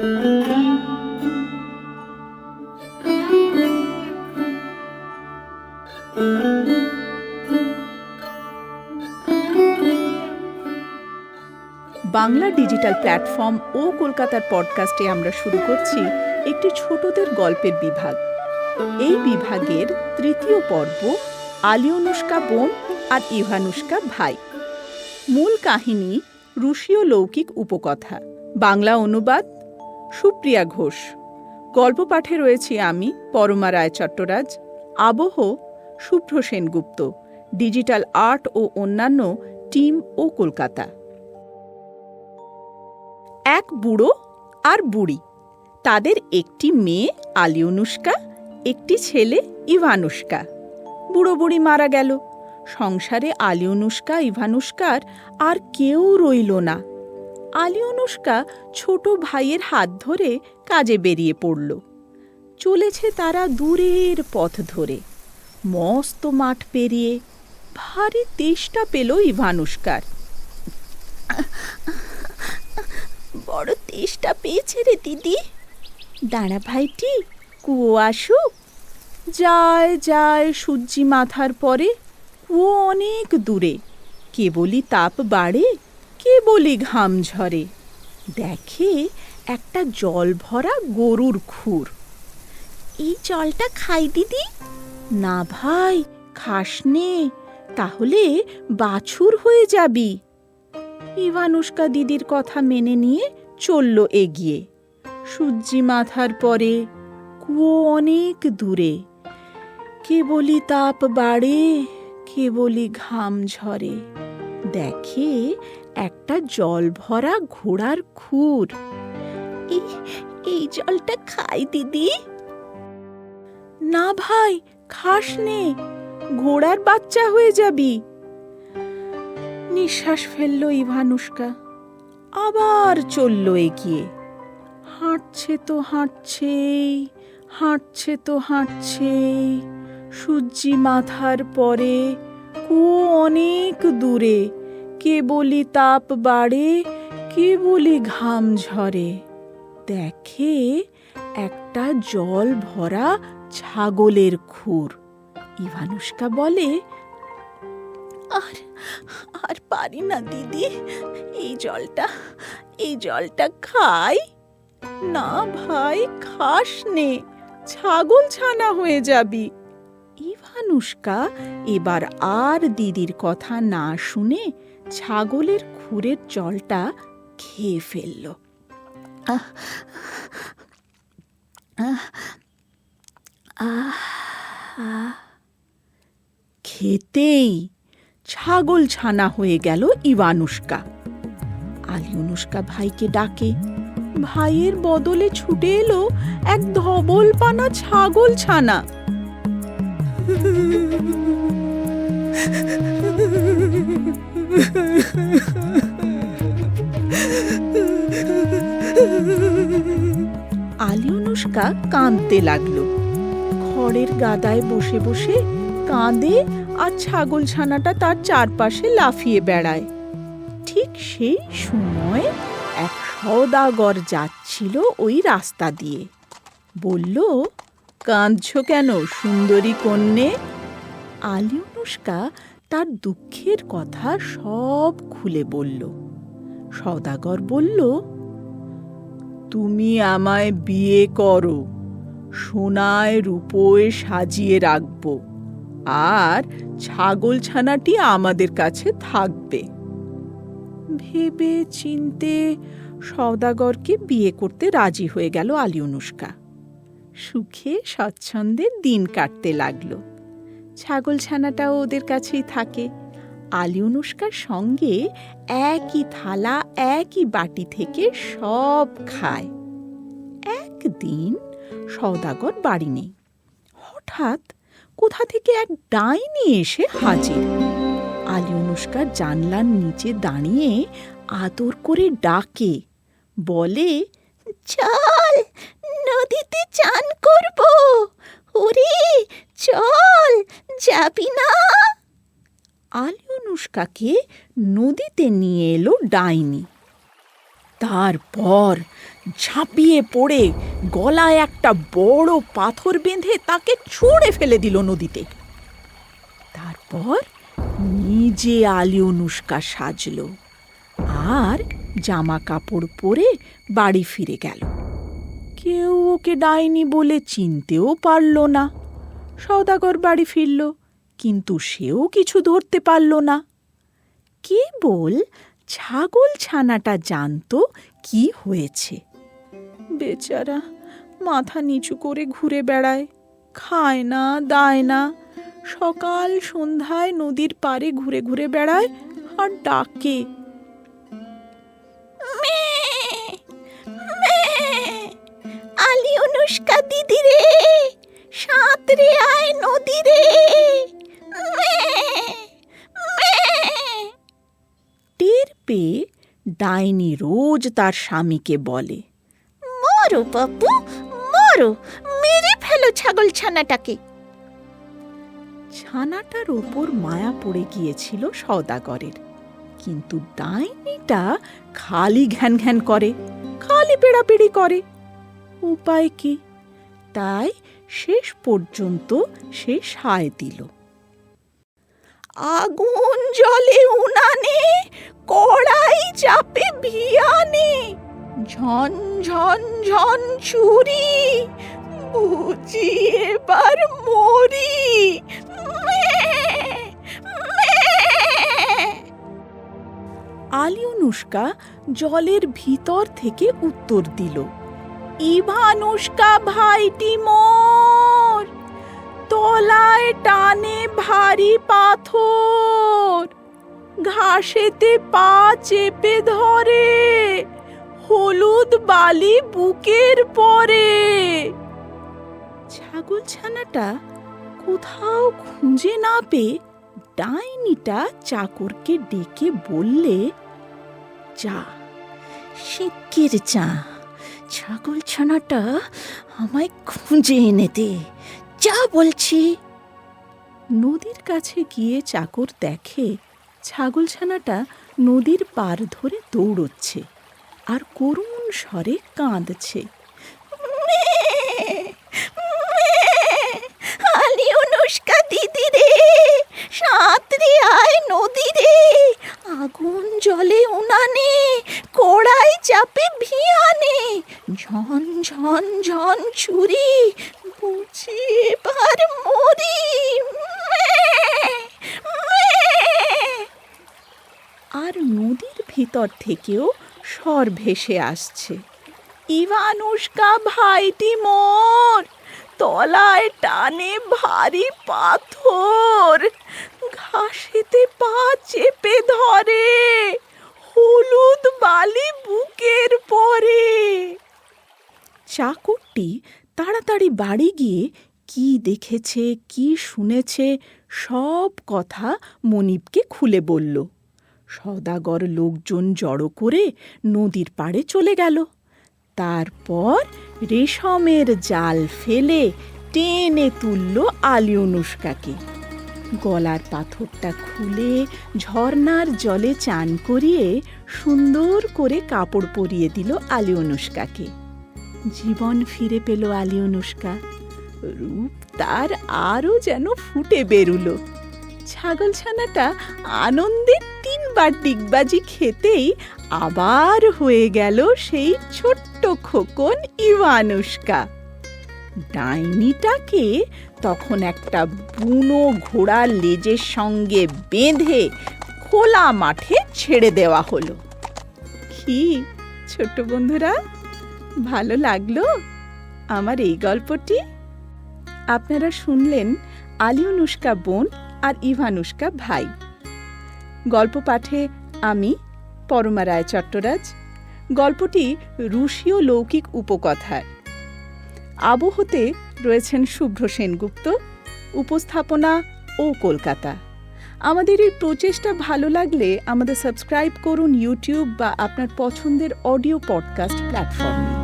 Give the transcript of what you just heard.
Bangla digital platform ও কলকাতার পডকাস্টে আমরা শুরু করছি একটি ছোটদের গল্পের বিভাগ। এই বিভাগের তৃতীয় পর্ব আলিয়নুষ্কা বোন আর ইভানুষ্কা ভাই। মূল কাহিনী রুশীয় লৌকিক উপকথা। বাংলা অনুবাদ সুপ্রিয়া ঘোষ। গল্প পাঠে রয়েছি আমি, পরমা রায় চট্টরাজ। আবহ শুভ্র সেনগুপ্ত। ডিজিটাল আর্ট ও অন্যান্য টিম ও কলকাতা। এক বুড়ো আর বুড়ি। তাদের একটি মেয়ে আলিয়নুষ্কা একটি ছেলে ইভানুষ্কা। বুড়ো বুড়ি মারা গেল। সংসারে আলিয়নুষ্কা ইভানুষ্কার আর কেউ রইল না। আলিয়নুষ্কা ছোট ভাইয়ের হাত ধরে কাজে বেরিয়ে পড়ল। চলেছে তারা দূরের পথ ধরে। মস্ত মাঠ পেরিয়ে ভারী তেষ্টা পেল ইভানুষ্কার বড় তেষ্টা পেয়েছে রে দিদি। দাঁড়া ভাইটি, কুয়ো আসুক যায় যায় সূর্যি মাথার পরে কুয়ো অনেক দূরে। কেবলই তাপ বাড়ে। কেবলই ঘাম ঝরে? দেখে একটা জল ভরা গরুর খুর। এই জলটা খাই দিদি। না ভাই, খাস নে, তাহলে বাছুর হয়ে যাবি। ইভানুষ্কা দিদির কথা মেনে নিয়ে চলল এগিয়ে। সূর্যি মাথার পরে, কুয়ো অনেক দূরে। কেবলই তাপ বাড়ে কেবলই ঘাম ঝরে। দেখে একটা জল ভরা ঘোড়ার খুর। এই জলটা খাই, দিদি। না ভাই, খাস নে। ঘোড়ার বাচ্চা হয়ে যাবি। নিঃশ্বাস ফেলল ইভানুষ্কা। আবার চলল এগিয়ে। হাঁটছে তো হাঁটছেই, হাঁটছে তো হাঁটছেই। সূর্যি মাথার পরে কুয়ো অনেক দূরে। কেবলই তাপ বাড়ে কেবলই ঘাম ঝরে। দেখে একটা জল ভরা ছাগলের খুর। ইভানুষ্কা বলে, আর আর পারি না, দিদি। এই জলটা এই জলটা খাই? না ভাই, খাস নে। ছাগল ছানা হয়ে যাবি। ইভানুষ্কা এবার আর দিদির কথা না শুনে ছাগলের খুরের জলটা খেয়ে ফেলল। আহ, আহ, আহ, আহ। খেতেই ছাগল ছানা হয়ে গেল ইভানুষ্কা আলিয়নুষ্কা ভাইকে ডাকে। ভাইয়ের বদলে ছুটে এলো এক ধবল পানা ছাগল ছানা। আলিয়নুষ্কা কাঁদতে লাগল। খড়ের গাদায় বসে বসে কাঁদে আর ছাগল ছানাটা তার চারপাশে লাফিয়ে বেড়ায়। ঠিক সেই সময় এক সওদাগর যাচ্ছিল ওই রাস্তা দিয়ে। বলল, কাঁদছ কেন, সুন্দরী কন্যে? আলিউনুষ্কা তার দুঃখের কথা সব খুলে বলল। সওদাগর বলল, তুমি আমায় বিয়ে করো, সোনায় রূপোয় সাজিয়ে রাখব, আর ছাগল ছানাটি আমাদের কাছে থাকবে। ভেবে চিনতে সওদাগরকে বিয়ে করতে রাজি হয়ে গেল আলিউনুষ্কা সুখে স্বচ্ছন্দে দিন কাটতে লাগল। ছাগল ছানাটাও ওদের কাছেই থাকে। আলিউনুষ্কার সঙ্গে একই থালা, একই বাটি থেকে সব খায়। একদিন সওদাগর বাড়ি নেই। হঠাৎ কোথা থেকে এক ডাইনি এসে হাজির। আলী অনুষ্কার জানলার নিচে দাঁড়িয়ে আদর করে ডাকে। বলে, চল, নদীতে চান করব। ওরে, চল, যাবি না। আলী অনুষ্কাকে নদীতে নিয়ে এলো ডাইনি। তারপর ঝাঁপিয়ে পড়ে গলায় একটা বড় পাথর বেঁধে তাকে ছুঁড়ে ফেলে দিল নদীতে। তারপর নিজে আলী অনুষ্কা সাজলো আর জামা কাপড় পরে বাড়ি ফিরে গেল। কেউ ওকে ডাইনি বলে চিনতেও পারল না। সওদাগর বাড়ি ফিরল, কিন্তু সেও কিছু ধরতে পারল না। কেবল ছাগল ছানাটা জানতো কি হয়েছে? বেচারা মাথা নিচু করে ঘুরে বেড়ায়, খায় না, দায় না। সকাল সন্ধ্যায় নদীর পাড়ে ঘুরে ঘুরে বেড়ায় আর ডাকে। দিদি রে সাঁতরে আয় নদী রে টের পেয়ে ডাইনি রোজ তার স্বামীকে বলে, মরো বাপু, মরো, মেরে ফেলো ছাগল ছানাটাকে। ছানাটার ওপর মায়া পড়ে গিয়েছিল সওদাগরের। কিন্তু ডাইনিটা খালি ঘ্যান ঘ্যান করে, খালি পেড়াপেড়ি করে। উপায় কি? তাই শেষ পর্যন্ত সে সায় দিল। আগুন জলে উনানে, কড়াই চাপে ভিয়ানে, ঝন ঝন ঝন ছুরি বুঝি এবার মরি। আলিউনুষ্কা জলের ভিতর থেকে উত্তর দিল। ইভানুষ্কা ভাইটি মোর, তলায় টানে ভারী পাথর, ঘাসেতে পা চেপে ধরে, হলুদ বালি বুকের পরে। ছাগল ছানাটা কোথাও খুঁজে না পেয়ে ডাইনিটা চাকরকে ডেকে বললে, যা, শিগগির যা। ছাগল ছানাটা আমায় খুঁজে এনে দে। যা বলছি। নদীর কাছে গিয়ে চাকর দেখে ছাগলছানাটা নদীর পার ধরে দৌড়চ্ছে আর করুণ স্বরে কাঁদছে। আলি অনুষ্কা দিদি রে সাঁতরে আয় নদী রে আগুন জলে উনানে চাপে ভিয়ানে, ঝন ঝন ঝন ছুরি, বুঝি এবার মরি আর নদীর ভিতর থেকেও স্বর ভেসে আসছে। ইভানুষ্কা ভাইটি মোর, তলায় টানে ভারী পাথর, ঘাসেতে পা চেপে ধরে। হলুদ বালি বুকের পরে। চাকরটি তাড়াতাড়ি বাড়ি গিয়ে কি দেখেছে, কি শুনেছে, সব কথা মনিবকে খুলে বলল। সদাগর লোকজন জড়ো করে নদীর পাড়ে চলে গেল। তারপর রেশমের জাল ফেলে টেনে তুলল আলী অনুষ্কাকে গলার পাথরটা খুলে ঝর্নার জলে চান করিয়ে সুন্দর করে কাপড় পরিয়ে দিল আলী অনুষ্কাকে। জীবন ফিরে পেল আলী অনুষ্কা। রূপ তার আরও যেন ফুটে বেরুলো। ছাগলছানাটা আনন্দে তিনবার ডিগবাজি খেতেই আবার হয়ে গেল সেই ছোট্ট খোকন ইভানুষ্কা ডাইনিটাকে তখন একটা বুনো ঘোড়ার লেজের সঙ্গে বেঁধে খোলা মাঠে ছেড়ে দেওয়া হলো। কি ছোট্ট বন্ধুরা, ভালো লাগল আমার এই গল্পটি? আপনারা শুনলেন আলিউনুষ্কা বোন আর ইভানুষ্কা ভাই। গল্প পাঠে আমি, পরমা রায় চট্টরাজ। গল্পটি রুশীয় লৌকিক উপকথায় আবহতে রয়েছেন শুভ্র সেনগুপ্ত, উপস্থাপনা ও কলকাতা। আমাদের এই প্রচেষ্টা ভালো লাগলে আমাদের সাবস্ক্রাইব করুন ইউটিউব বা আপনার পছন্দের অডিও পডকাস্ট প্ল্যাটফর্মে।